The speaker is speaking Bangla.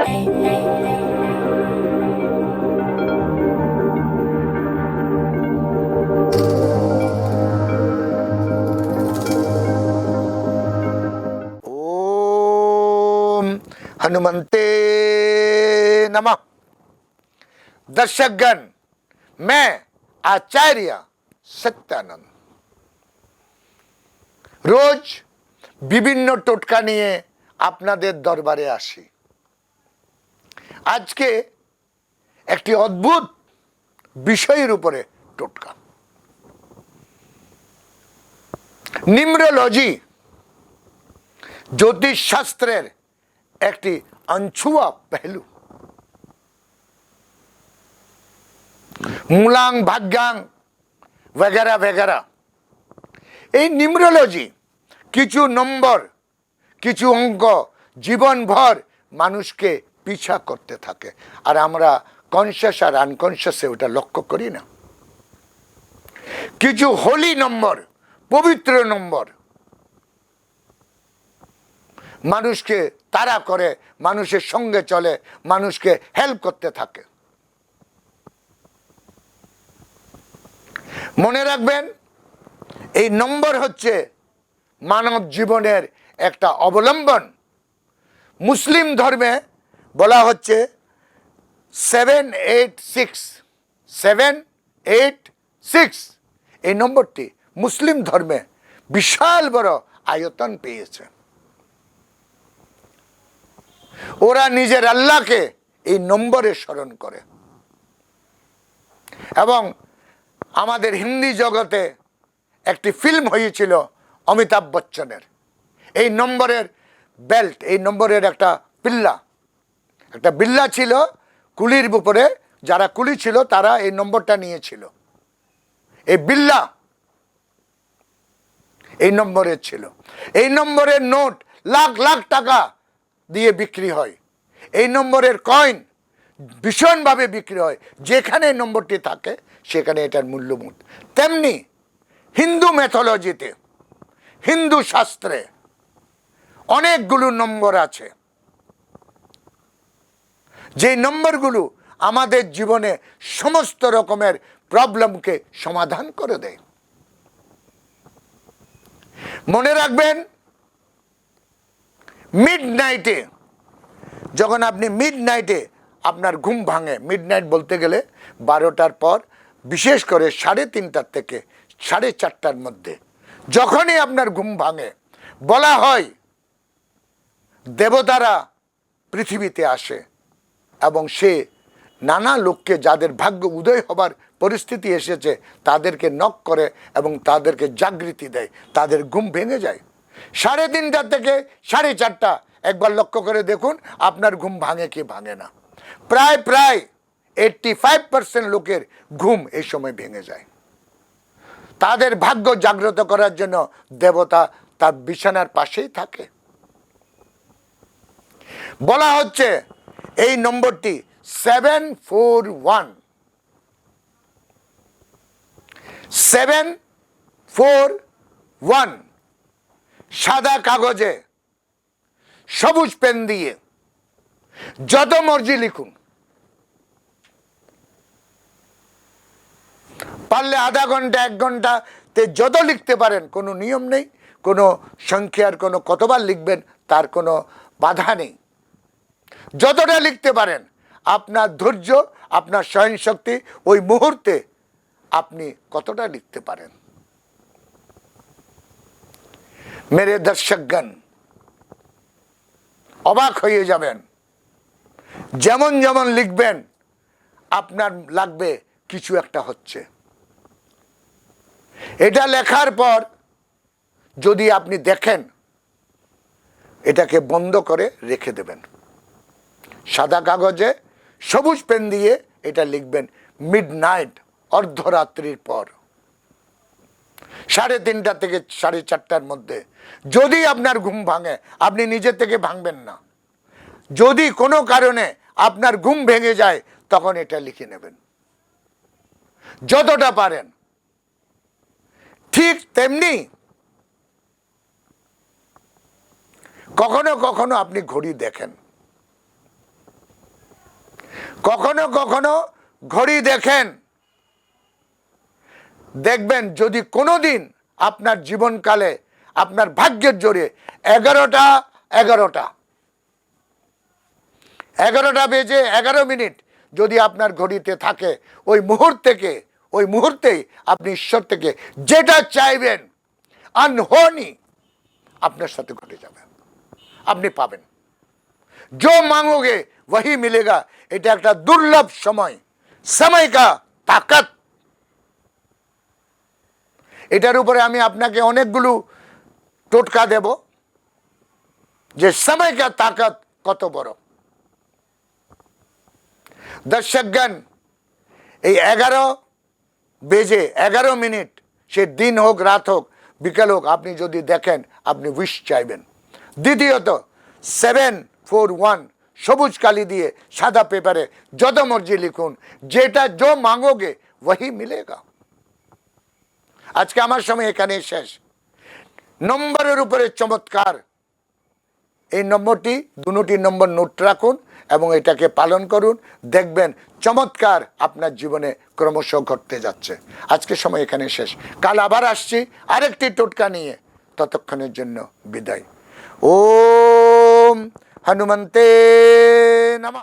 ओम हनुमंते नमः दर्शकगण मैं आचार्य সত্যানন্দ রোজ বিভিন্ন টোটকা নিয়ে আপনাদের দরবারে আসি আজকে একটি অদ্ভুত বিষয়ের উপরে টোটকা। নিমরোলজি জ্যোতিষশাস্ত্রের একটি আনছুয়া পেহলু। মূলাং ভাগ্যাং ভেগেরা ভেগেরা। এই নিম্রোলজি কিছু নম্বর, কিছু অঙ্ক জীবনভর মানুষকে পিছা করতে থাকে। আর আমরা কনসিয়াস আর আনকনসিয়াসে ওটা লক্ষ্য করি না। কিছু হোলি নম্বর পবিত্র নম্বর মানুষকে তারা করে, মানুষের সঙ্গে চলে, মানুষকে হেল্প করতে থাকে। মনে রাখবেন, এই নম্বর হচ্ছে মানব জীবনের একটা অবলম্বন। মুসলিম ধর্মে বলা হচ্ছে seven eight six seven eight six এই নম্বরটি মুসলিম ধর্মে বিশাল বড় আয়তন পেয়েছে। ওরা নিজের আল্লাহকে এই নম্বরে স্মরণ করে। এবং আমাদের হিন্দি জগতে একটি ফিল্ম হয়েছিল অমিতাভ বচ্চনের। এই নম্বরের বেল্ট এই নম্বরের একটা পিল্লা একটা বিল্লা ছিল, কুলির উপরে, যারা কুলি ছিল, তারা এই নম্বরটা নিয়েছিল। এই বিল্লা এই নম্বরের ছিল। এই নম্বরের নোট লাখ লাখ টাকা দিয়ে বিক্রি হয়। এই নম্বরের কয়েন ভীষণভাবে বিক্রি হয়। যেখানে নম্বরটি থাকে, সেখানে এটার মূল্যমূত তেমনি হিন্দু ম্যাথোলজিতে হিন্দু শাস্ত্রে অনেকগুলো নম্বর আছে। যে নম্বরগুলো আমাদের জীবনে সমস্ত রকমের প্রবলেমকে সমাধান করে দেয়। মনে রাখবেন মিড নাইটে যখন আপনি মিড নাইটে আপনার ঘুম ভাঙে মিড নাইট বলতে গেলে বারোটার পর, বিশেষ করে সাড়ে তিনটার থেকে সাড়ে চারটার মধ্যে, যখনই আপনার ঘুম ভাঙে, বলা হয় দেবতারা পৃথিবীতে আসে। এবং সে নানা লোককে যাদের ভাগ্য উদয় হবার পরিস্থিতি এসেছে, তাদেরকে নক করে এবং তাদেরকে জাগৃতি দেয়, তাদের ঘুম ভেঙে যায়। সাড়ে তিনটা থেকে সাড়ে চারটা, একবার লক্ষ্য করে দেখুন আপনার ঘুম ভাঙে কি ভাঙে না। প্রায় প্রায় এইটটি ফাইভ পার্সেন্ট লোকের ঘুম এই সময় ভেঙে যায়। তাদের ভাগ্য জাগ্রত করার জন্য দেবতা তার বিছানার পাশেই থাকে। বলা হচ্ছে এই নম্বরটি seven four one seven four one সাদা কাগজে, সবুজ পেন দিয়ে, যত মর্জি লিখুন। পারলে আধা ঘণ্টা, এক ঘন্টাতে যত লিখতে পারেন, কোনো নিয়ম নেই, কোনো সংখ্যার কোনো কতবার লিখবেন, তার কোনো বাধা নেই। যতটা লিখতে পারেন, আপনার ধৈর্য, আপনার সহনশক্তি ওই মুহূর্তে আপনি কতটা লিখতে পারেন। মেরে দর্শকগণ, অবাক হয়ে যাবেন। যেমন যেমন লিখবেন, আপনার লাগবে কিছু একটা হচ্ছে। এটা লেখার পর যদি আপনি দেখেন, এটাকে বন্ধ করে রেখে দেবেন। সাদা কাগজে সবুজ পেন দিয়ে এটা লিখবেন মিড নাইট অর্ধরাত্রির পর। সাড়ে তিনটা থেকে সাড়ে চারটার মধ্যে। যদি আপনার ঘুম ভাঙে, আপনি নিজে থেকে ভাঙবেন না। যদি কোনো কারণে আপনার ঘুম ভেঙে যায়, তখন এটা লিখে নেবেন। যতটা পারেন। ঠিক তেমনি কখনো কখনো আপনি ঘড়ি দেখেন। কখনো কখনো ঘড়ি দেখেন। দেখবেন যদি কোনো দিন আপনার জীবনকালে, আপনার ভাগ্যের জোরে এগারোটা এগারোটা। এগারোটা বেজে এগারো মিনিট যদি আপনার ঘড়িতে থাকে, ওই মুহূর্ত থেকে ওই মুহূর্তেই আপনি ঈশ্বর থেকে যেটা চাইবেন, আনহনি, আপনার সাথে ঘটে যাবে। আপনি পাবেন। जो मांगोगे वही मिलेगा এটা একটা দুর্লভ সময় সময় কা তাকাত এটার উপরে আমি আপনাকে অনেকগুলো টোটকা দেব যে সময় কা তাকাত কত বড় দর্শকগণ এই এগারো বেজে এগারো মিনিট সে দিন হোক রাত হোক বিকেল হোক আপনি যদি দেখেন আপনি উইশ চাইবেন দ্বিতীয়ত সেভেন ফোর ওয়ান, সবুজ কালি দিয়ে সাদা পেপারে যত মর্জি লিখুন, যেটা যো মাঙ্গোগে, ওহি মিলেগা। আজকে আমার সময় এখানে শেষ। নম্বরের উপরে চমৎকার। এই নম্বরটি, দুটি নম্বর নোট রাখুন এবং এটাকে পালন করুন। দেখবেন চমৎকার আপনার জীবনে ক্রমশ ঘটতে যাচ্ছে। আজকে সময় এখানে শেষ। কাল আবার আসছি, আরেকটি টোটকা নিয়ে। ততক্ষণের জন্য বিদায়। ওম హనుమంతే నమ.